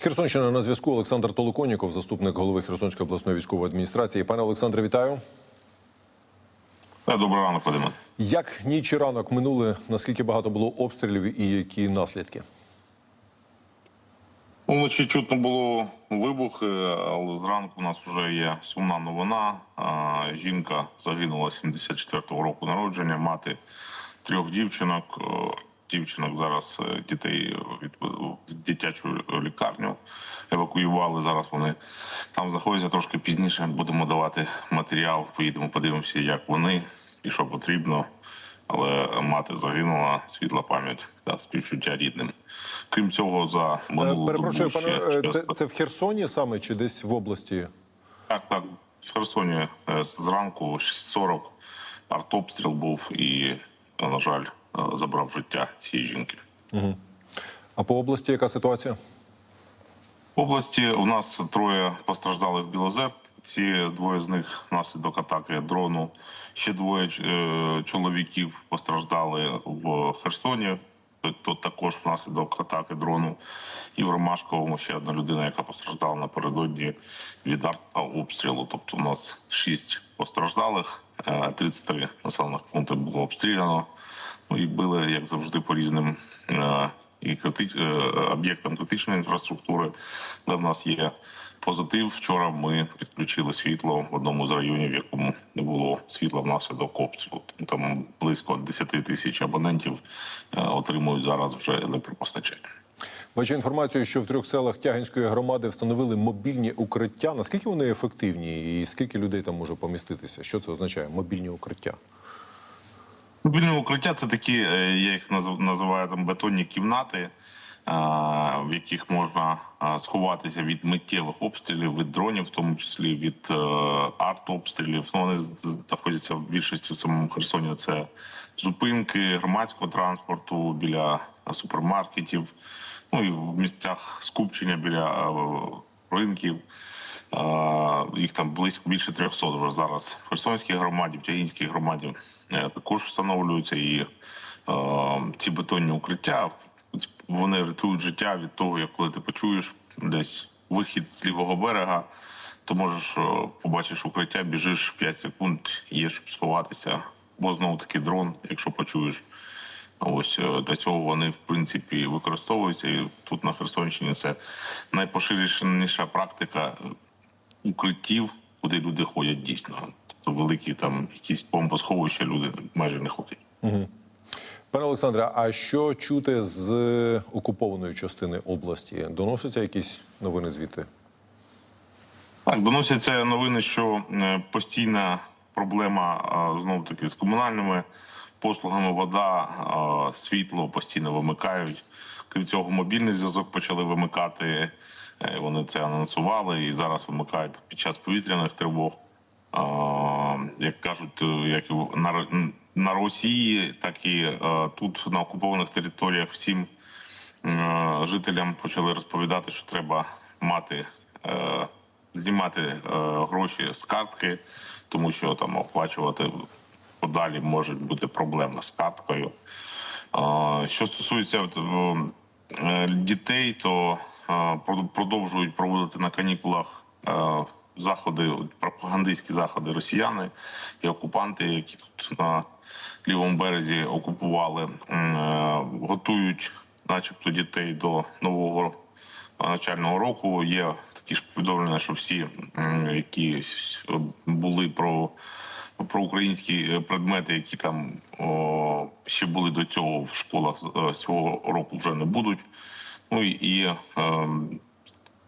Херсонщина на зв'язку. Олександр Толоконіков, заступник голови Херсонської обласної військової адміністрації. Пане Олександре, вітаю. Е, Доброго ранку, Вадиме. Як ніч і ранок минули? Наскільки багато було обстрілів і які наслідки? Вночі чутно було вибухи, але зранку у нас вже є сумна новина. Жінка загинула 74-го року народження, мати трьох дівчинок. Дівчинок зараз е, дітей від в дитячу лікарню евакуювали. Зараз вони там знаходяться трошки пізніше. Будемо давати матеріал. Поїдемо, подивимося, як вони і що потрібно. Але мати загинула, світла пам'ять та співчуття рідним. Крім цього, за минулу Перепрошую, добу ще е, це, це в Херсоні саме чи десь в області? так, так. В Херсоні е, зранку 6.40 артобстріл був і, на жаль, забрав життя цієї жінки. А по області яка ситуація? В області у нас троє постраждалих в Білозерці, двоє з них внаслідок атаки дрону. Ще двоє е, чоловіків постраждали в Херсоні. То також внаслідок атаки дрону. І в Ромашковому ще одна людина, яка постраждала напередодні від артобстрілу. Тобто у нас шість постраждалих, е, 33 населених пунктів було обстріляно. Ну і били, як завжди, по різним е, і крити... е, об'єктам критичної інфраструктури, де в нас є позитив. Вчора ми підключили світло в одному з районів, в якому не було світла внаслідок обстрілу. Там близько 10 тисяч абонентів е, отримують зараз вже електропостачання. Бачу інформацію, що в трьох селах Тягинської громади встановили мобільні укриття. Наскільки вони ефективні і скільки людей там може поміститися? Що це означає? Мобільні укриття? Мобільне укриття це такі, е, я їх наз- називаю там бетонні кімнати, е, в яких можна е, сховатися від миттєвих обстрілів, від дронів, в тому числі від артобстрілів. Ну, вони знаходяться в більшості в самому Херсоні. Це зупинки громадського транспорту біля супермаркетів, ну і в місцях скупчення біля ринків. Їх там близько більше 300 вже зараз в Херсонській громаді, в Тягінській громаді е, також встановлюються. І е, ці бетонні укриття вони рятують життя від того, як коли ти почуєш десь вихід з лівого берега, то можеш е, побачиш укриття, біжиш 5 секунд, є щоб сховатися, бо знову таки дрон, якщо почуєш. Ось для цього вони в принципі використовуються. І тут на Херсонщині це найпоширеніша практика укриттів, куди люди ходять дійсно. Тобто великі там якісь бомбосховища люди майже не ходять. Пане Олександре, а що чути з окупованої частини області? Доносяться якісь новини звідти? Так, доносяться новини, що е, постійна проблема знову таки з комунальними послугами, вода, е, світло постійно вимикають. Крім цього, мобільний зв'язок почали вимикати. Е, Вони це анонсували і зараз вимикають під час повітряних тривог. Як кажуть, як і на, на Росії, так і е, тут на окупованих територіях всім е, жителям почали розповідати, що треба мати знімати гроші з картки, тому що там оплачувати подалі може бути проблема з карткою. Що стосується дітей, то продовжують проводити на канікулах е, заходи, пропагандистські заходи росіяни і окупанти, які тут на лівому березі окупували, е, готують, начебто, дітей до нового навчального року. Є такі ж повідомлення, що всі, які були про, про українські предмети, які там о, ще були до цього в школах е, цього року вже не будуть. Ну і, е,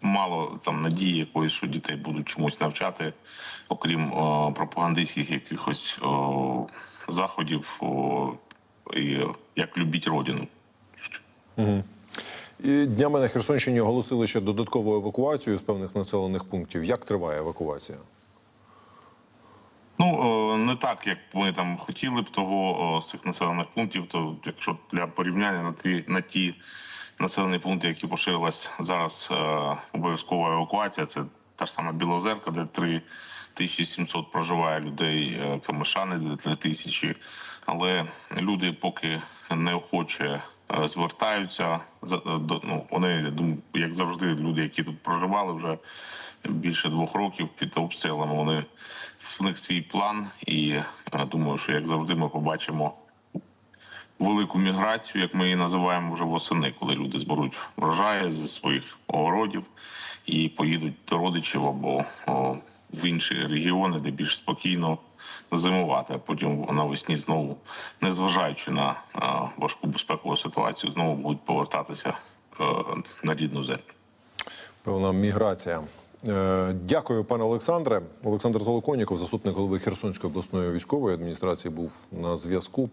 мало там надії якоїсь, що дітей будуть чомусь навчати, окрім о, пропагандистських якихось о, заходів, і як любіть родину. І днями на Херсонщині оголосили ще додаткову евакуацію з певних населених пунктів. Як триває евакуація? Ну е, не так, як ми там хотіли б того е, з цих населених пунктів. То якщо для порівняння на ті на ті населені пункти, які поширилась зараз е, обов'язкова евакуація, це та ж сама Білозерка, де 3700 проживає людей, е, Камишани, де 3000. Але люди поки неохоче е, звертаються. Ну, вони, як завжди, люди, які тут проживали вже більше двох років під обстрілами, вони в них свій план. І думаю, що як завжди, ми побачимо велику міграцію, як ми її називаємо вже восени, коли люди зберуть врожаї зі своїх огородів і поїдуть до родичів або о, в інші регіони, де більш спокійно зимувати, а потім навесні знову, незважаючи на а, важку безпекову ситуацію, знову будуть повертатися е, на рідну землю. Певна міграція. Е, Дякую, пане Олександре. Олександр Толоконіков, заступник голови Херсонської обласної військової адміністрації, був на зв'язку.